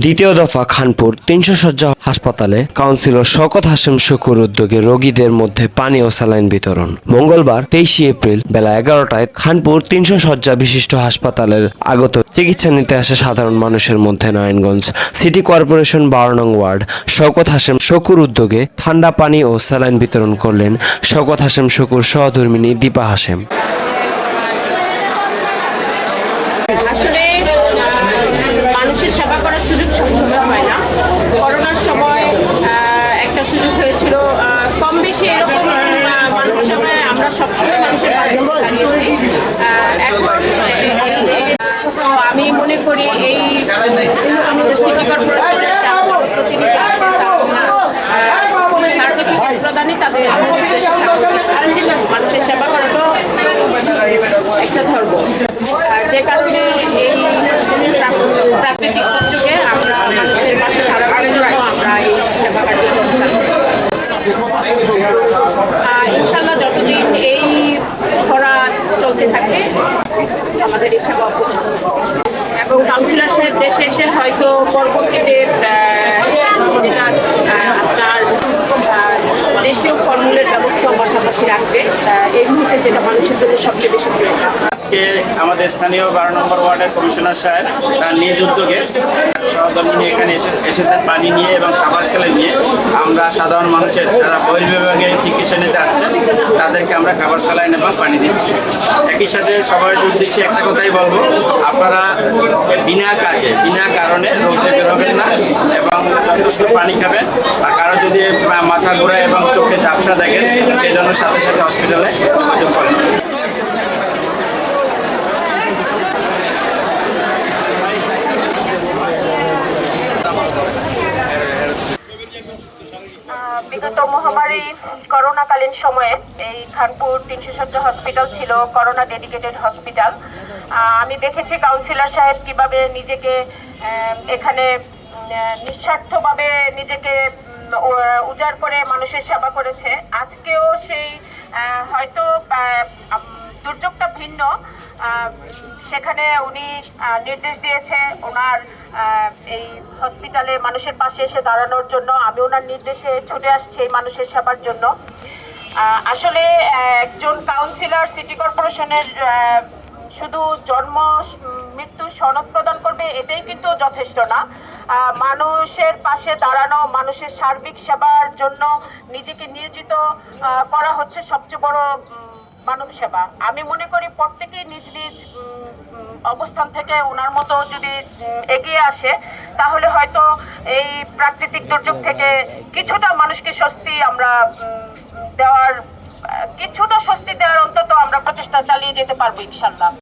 দ্বিতীয় দফা খানপুর তিনশো শয্যা হাসপাতালে কাউন্সিলর শওকত হাসেম শুকুর উদ্যোগে রোগীদের মধ্যে পানি ও স্যালাইন বিতরণ। মঙ্গলবার তেইশে এপ্রিল বেলা এগারোটায় খানপুর তিনশো শয্যা বিশিষ্ট হাসপাতালের আগত চিকিৎসা নিতে আসে সাধারণ মানুষের মধ্যে নারায়ণগঞ্জ সিটি কর্পোরেশন বারো নং ওয়ার্ড। শওকত হাসেম শকুর উদ্যোগে ঠান্ডা পানি ও স্যালাইন বিতরণ করলেন শওকত হাসেম শকুর সহধর্মিনী দীপা হাসেম আসলে মানুষের সেবা করার সুযোগ সবসময় হয় না করোনার সময় আহ, একটা সুযোগ হয়েছিল আহ, বেশি এরকম মানুষের সেবায় আমরা সবসময় মানুষের পাশে দাঁড়িয়েছি। এখন এই- যে আমি মনে করি এই সিটি কর্পোরেশনের চারজন প্রতিনিধি আছে তারা সার্টিফিকেট প্রদানই তাদের উদ্দেশ্য থাকা উচিত। আর মানুষের সেবা করাটাও একটা ধর্ম আর যে কারণে এই প্রাক- প্রাকৃতিক দুর্যোগে আমরা মানুষের পাশে দাঁড়ানোর জন্য আমরা এই সেবা কার্যক্রম চালু করি। আহ, ইনশাল্লাহ যতদিন এই খরা চলতে থাকে। আমাদের এই সেবা এবং কাউন্সিলর সাহেব দেশে এসে হয়তো পরবর্তীতে আপনার দেশীয় ফলমূলের ব্যবস্থা পাশাপাশি রাখবে। এই মুহূর্তে যেটা মানুষের জন্য সবচেয়ে বেশি প্রয়োজন। আজকে আমাদের স্থানীয় বারো নম্বর ওয়ার্ডের কমিশনার সাহেব তার নিজ উদ্যোগে সহধর্মিনী এখানে এসে এসেছেন পানি নিয়ে এবং খাবার ছেলে নিয়ে। আমরা সাধারণ মানুষের যারা বহির বিভাগে চিকিৎসা নিতে আসছেন, তাদেরকে আমরা খাবার স্যালাইন এবং পানি দিচ্ছি। একই সাথে সবাই জোর দিচ্ছি, একটা কথাই বলব, আপনারা বিনা কাজে, বিনা কারণে রোগ থেকে বেরোবেন না এবং যথেষ্ট পানি খাবেন। আর কারও যদি মাথা ঘোরা এবং চোখে ঝাপসা দেখেন সেই জন্য সাথে সাথে হসপিটালে যোগাযোগ মহামারী করোনাকালীন সময়ে এই খানপুর তিনশো সজ্জা হসপিটাল ছিল, করোনা ডেডিকেটেড হসপিটাল আমি দেখেছি কাউন্সিলর সাহেব কীভাবে নিজেকে এখানে নিঃস্বার্থভাবে নিজেকে উজাড় করে মানুষের সেবা করেছে। আজকেও সেই হয়তো দুর্যোগটা ভিন্ন সেখানে উনি নির্দেশ দিয়েছে ওনার এই হসপিটালে মানুষের পাশে এসে দাঁড়ানোর জন্য। আমি ওনার নির্দেশে ছুটে আসছি এই মানুষের সেবার জন্য। আসলে একজন কাউন্সিলর সিটি কর্পোরেশনের শুধু জন্ম, মৃত্যু সনদ প্রদান করবে, এটাই কিন্তু যথেষ্ট না। মানুষের পাশে দাঁড়ানো, মানুষের সার্বিক সেবার জন্য নিজেকে নিয়োজিত করা হচ্ছে সবচেয়ে বড় মানব সেবা। আমি মনে করি প্রত্যেকেই নিজ নিজ অবস্থান থেকে ওনার মতো যদি এগিয়ে আসে, তাহলে হয়তো এই প্রাকৃতিক দুর্যোগ থেকে কিছুটা মানুষকে স্বস্তি আমরা দেওয়ার, কিছুটা স্বস্তি দেওয়ার অন্তত আমরা প্রচেষ্টা চালিয়ে যেতে পারব ইনশাল্লাহ।